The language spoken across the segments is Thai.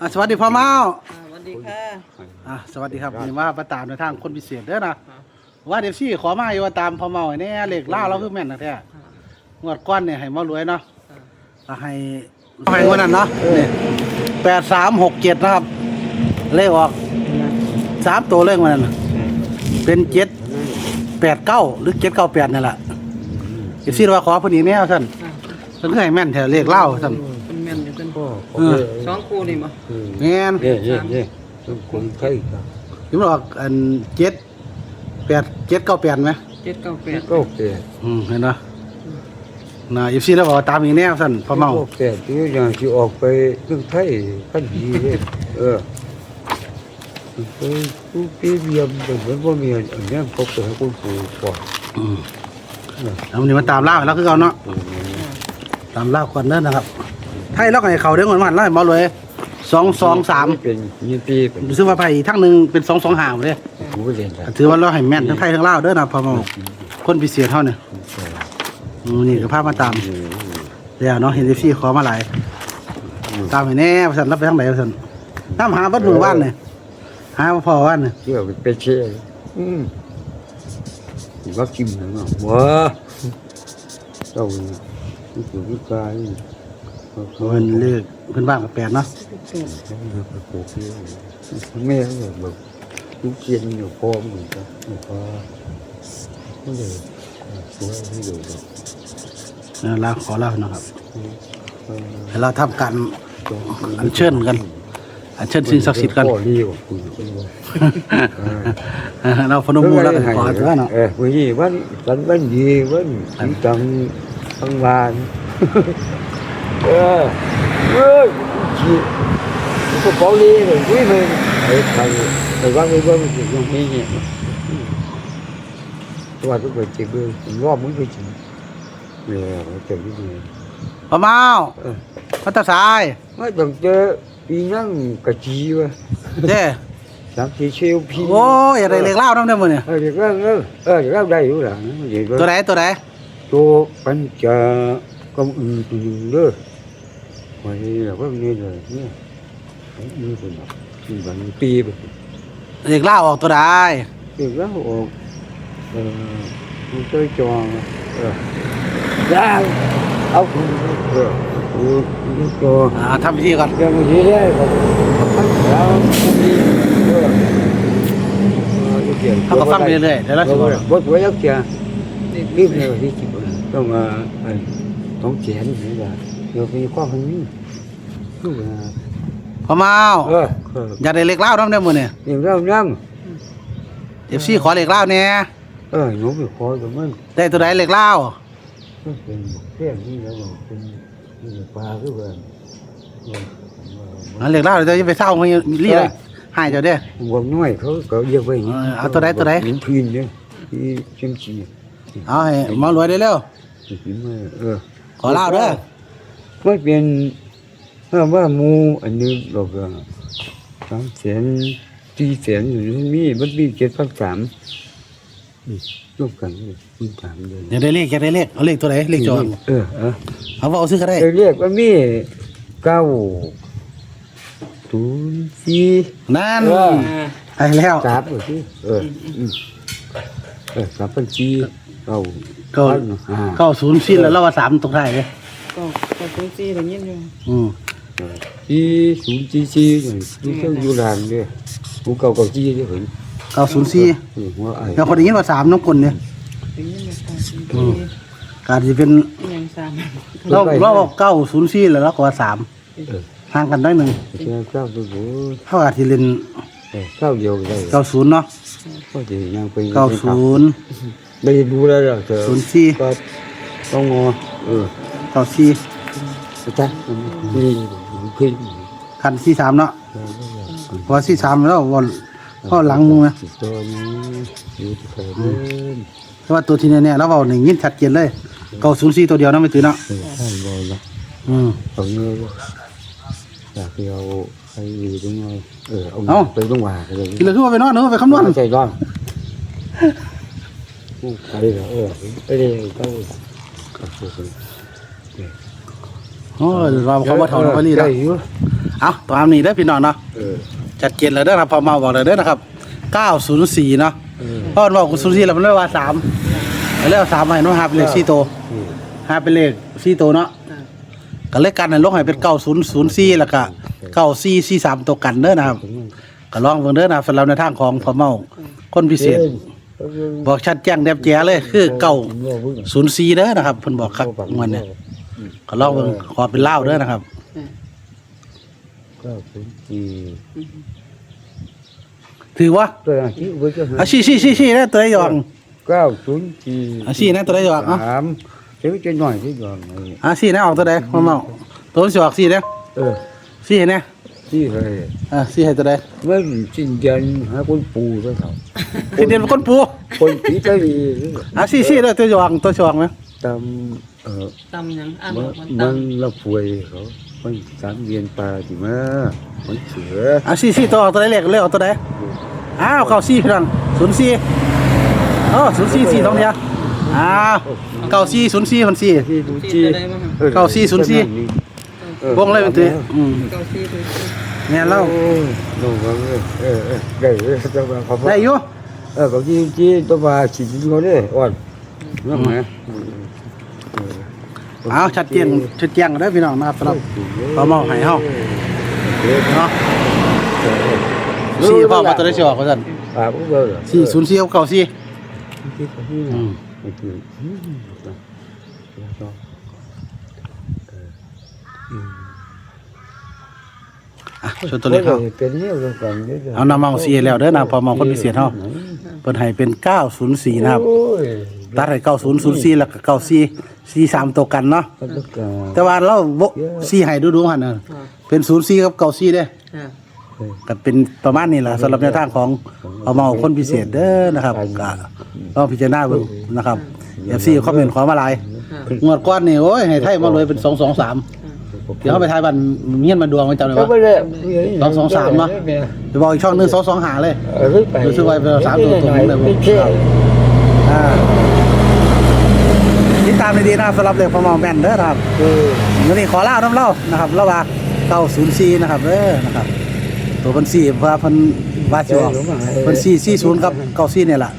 อะสวัสดีพ่อเมาอ่าสวัสดีค่ะอะสวัสดีครับนี่ว่าประตามในทางคนพิเศษเด้อนะว่าเดฟซี่ขอมาอยู่ว่าตามพ่อเมาไอ้เนี่ยเหล็กล่าวเราคือแม่นนะแท้งวดก้อนเนี่ยให้เมารวยเนาะก็ให้ให้งวดนั้นเนาะนี่แปดสามหกเจ็ดนะครับ เลขออกสามตัวเลขมันนั้นน่ะเป็นเจ็ดแปดเก้าหรือเจ็ดเก้าแปดนี่แหละเดฟซี่ว่าขอพอดีแน่ท่านเพิ่นคือให้แม่นแท้เลขเล่าวท่านเป็นแม่นอยู่เป็นก็ เออสองคู่นี่บ่แม่นเย่เย่เย่ต้องคนไทยครับที่มันออกอันเจ็ดแปดเจ็ดเก้าแปดไหมเจ็ดเก้าแปดก็แปดอืมเห็นเนาะนะเอฟซีแล้วบอกว่าตามอีกแนวสั่นพอเมาก็แปดที่อย่างที่ออกไปเรื่องไทยกันดีเลยเออไปผู้ปีเยี่ยมแต่เหมือนว่ามีอันนี้เขาเปิดให้คุณปู่ก่อนอืมแล้ววันนี้มาตามล่าแล้วคือเขาเนาะตามล่าคนเนิ่นนะครับไทยแล้วก็ให้เขาเด้งวันวันแล้วให้เมาเลยสองสองสามเป็นยินปีเป็นซึ่งว่าไผ่ทั้งหนึ่งเป็นสองสองหาวเลยผู้เรียนครับถือว่าเราให้แม่นทั้งไทยทั้งลาวเด้อนะพอเมาคนพิเศษเท่าเนี่ยอืมนี่ก็พามาตามเดี๋ยวเนาะเห็นเอฟซีขอมาหลายตามให้แน่สั่นรับไปทั้งไหนสั่นตามหาบัดมือบ้านเนี่ยหาบ่พอบ้านเนี่ยเชื่อเป็นเชื่ออืมว่ากิมนะว้าเจ้าเนี่ยผู้สูงกาย เพิ่นเลขเพิ่นบ้านกับแปดเนาะแม่เนี่ยแบบลูกเชียนอยู่พร้อมเหมือนกันพอก็เลยช่วยให้ดูแบบเออลาขอลาเนาะครับให้เราทำการอัญเชิญกัน อัญเชิญสิ่งศักดิ์สิทธิ์กันพ่อดีกว่าคุณเออเราพนมมือแล้วก็ขอเถอะเนาะเออวันนี้วันวันวันดีวันสีตังทั้งวาน เออเออชีก็เกาหลีเลยวิ่งเลยไอ้ใครไอ้ว่าไม่ว่ามันจะยังไม่เนี่ยตัวทุกคนจะเป็นรอบมึงไปจริงเนี่ยเจะวิ่งเลยพ่อเมาเออพัตาสายไม่ต้องเจอปีนั่งกะจีวะเด้สามสี่เชลพีโอ้ยอะไรเลขเล่าน้ำเด้อมื้อเนี่ยเออเด็กเล่าเออเออเด็กเล่าได้อยู่หลังตัวไหนตัวไหนตัวปัญจกำอือตัวหนึงเด้อ วันนี้เราก็นี่เลยเนี่ยนี่เป็นแบบที่บันปีไปเลขเล่าออกตัวใดเด็กเล่าออกเออมันเคยจองเออแล้วเอาคุณเออเออจองอ่าทำพิธีก่อนเรื่องนี้ได้ครับแล้วมีเออเขาก็ฟังไปเรื่อยๆเดี๋ยวเราสิบอกบทไว้แล้วแกเด็กรีบ เลยที่จิบต้องมาต้องเขียนนี่แหละเดี๋ยวมีความพันนี้คือว่าพ่อเมาเอออยากได้เลขเล่าน้ำเด้อมื้อเนี่ยอย่างเรานั่งเอฟซีขอเลขเล่าแหน่เออหนูไปขอกับมันได้ตัวไหนเลขเล่ามันเป็นเพื่อนที่เราเป็นปลาคือว่าอันเลขเล่าเดี๋ยวจะไปเศร้าเขารีเลยให้เจ้าเด้อวงน้อยเขาก็เยอะไปเออเอาตัวใดตัวใด หินพื้นเนี่ยที่เชียงชีเอาให้หมารวยได้เร็วหินมาเออ ขอเล่าเด้อ ไม่เป็นถ้าว่าหมูอันนี้เราก็สามแสนสี่แสนอยู่ที่นี่มันมีเจ็ดพันสามร่วมกันเลยมีสามเดือนอยากได้เลขอยากได้เลขเอาเลขตัวไหนเลขจอเออเออเอาว่าเอาซื้อก็ได้เรียกว่ามีเก้าศูนย์สี่นั่นเอออ่าให้แล้วสามเลยที่เอออืมเออสามพันสี่เก้าเก้าพันห้าเก้าศูนย์สิ้นแล้วเราว่าสามตรงท้ายเลย ก็ก็เป็นสี่ได้ยินอยู่อืมสี่ศูนย์สี่สี่อย่างที่เครื่องยูรานเนี่ยหูเก่าเก่าจี้ที่เห็นเก้าศูนย์สี่หัวไอ้แล้วคนได้ยินว่าสามน้องคนเนี่ยได้ยินอยู่ค่ะอืมการจะเป็นอยังสามเราเราบอกเก้าศูนย์สี่แล้วเราก็ว่าสามเออห่างกันได้หนึ่งเจ้าเจ้าตัวโหเท่ากับที่เล่นเออเจ้าเดียวได้เก้าศูนย์เนาะก็จะยังไปเก้าศูนย์ไม่ได้ดูแล้วหรอกเธอศูนย์สี่ก็ต้องงอเออ เก้าสี่จ้ะนี่ขึ้นคันสี่สามเนาะเพอสี่สามแล้ววันพ่อหลังมึงนะตัวนี้อยู่ที่เคยเล่นแต่ว่าตัวที่เนี่ยเราเอาหนึ่งยินชัดเจนเลยเก้าศูนย์สี่ตัวเดียวนะไม่ตื่นเนาะเออท่านบอกนะอืมตรงนี้อยากเอาใครอยู่ตรงไหนเออเอาไปตรงว่าเลยทีเหลือคือว่าไปนอนเนอะไปคำนวณใจร้อนใครเหรอเออไปเลยเจ้า โอ้ยเราเขาว่าถอนเขาลีแล้วได้อยู่เอาตามนี้เด้อพี่น้องเนาะเออจัดเกณฑ์เลยเด้อครับพอเมาบอกเลยเด้อนะครับ904เนาะเออเพราะมันบอกกู04แล้วมันเลยว่า3แล้ว3ให้เนาะหาเป็นเลข4ตัวนี่หาเป็นเลข4ตัวเนาะอ่าก็เลขกันให้ลงให้เป็น9004แล้วก็9443ตัวกันเด้อนะครับก็ลองเบิ่งเด้อนะครับสำหรับในทางของพอเมาคนพิเศษ บอกชัดแจ้งแดบแจ๋เลยคือ904เด้อนะครับเพิ่นบอกคักมันเนี่ย ก็ลองเบิ่งขอเป็นลาวเด้อนะครับ ก็เป็นจีถือว่าตัวนั้นที่ไว้ก็อะชี้ๆๆๆนะตัวไอ้ยองเก้าศูนย์จีอะชี้นะตัวใดอยู่อะสามเดี๋ยวจะหน่อยที่ก่อนอะชี้นะออกตัวใดพอเมาตัวสิออกชี้นะเออชี้เห็นนะที่เคยอะชี้ให้ตัวใดเมื่อสิ้นเดือนหาคนปูซะเขาสิเดียนเป็นคนปูคนผีตะลีอะชี้ชี้เลยตัวสิออกตัวสิออกนะตามเออ ตำหยังอ่านมัอนอกมันมันตำละป่วยเขามันสามเดือนปลาจิมามันเสืออะชี้ชี้ตัวออกตัวใดเลขเลขออกตัวใดอ้าวเข้าชี้พี่น้องศูนย์สี่โอ้ศูนย์สี่สี่ตรงเดียวอ้าวเก้าสี่ศูนย์สี่คนสี่ ที่ดูจีจีจะได้มั้งครับเก้าสี่ศูนย์สี่ วงเลยเป็นตัวอืมเก้าสี่ศูนย์สี่แม่นเล่าโน่นเออเออเออได้เลยจะมาเขาได้อยู่เออเขาจีจีตัวมาฉีดเขาเนี่ยอ่อนนั่นไหม เอาชัดเจนชัดแจ้งเด้อพี่น้องนะครับสำหรับเอาเมาให้เฮาเนาะสี่พ่อมาตัวได้สิออกว่าซั่นปากก็เลยสี่ศูนย์สี่กับเก้าสี่อืมอะชวนตัวเลขเขาเป็นเนี่ยเรากันเอานำมาเอาสี่แล้วเด้อนะพอมองคนพิเศษเฮาเพิ่นให้เป็น904นะครับโอ้ย ตัดให้9004แล้วก็94 43ตัวกันเนาะมันต้องการแต่ว่าเราบ่สี่ให้ดูๆหั่นน่ะเป็น04กับ94เด้อ่าก็เป็นประมาณนี้แหละสำหรับแนวทางของเอามาเอาคนพิเศษเด้อนะครับก็ลองพิจารณาเบิ่งนะครับ FC คอมเมนต์ขอมาหลายอ่างวดก่อนนี่โอ้ยให้ไทยมาเลยเป็น223เดี๋ยวเฮาไปทายบันเมียนมาดวงไว้จำได้ก็ว่า ไม่ได้จะบอกอีกช่องหนึง225หาเลย เออไปรู้สึกว่าเป็นสามตัวตรงเลยผมไม่เที่ยวอ่าติดตามดีๆนะครับสำหรับเรื่องของหมอแมนเด้อนะครับเออวันนี้ขอเล่าน้ำเล่านะครับเล่าว่าเก้าศูนย์สี่นะครับเด้อนะครับ ตัวเพันสี่เพราะว่าเพันว่าสิออกเพันสี่สี่ศูนย์กับเก้าสี่เนี่ยแหละ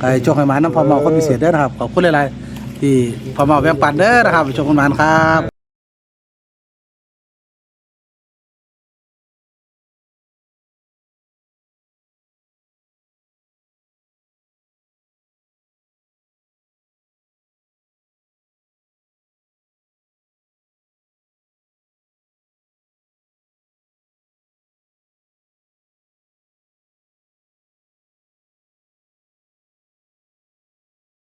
ไอ้โชคให้หมาน้ำพอเมาคนพิเศษเด้อนะครับขอบคุณหลายๆที่พอเมาแบ่งปันเด้อนะครับโชคให้หมานครับ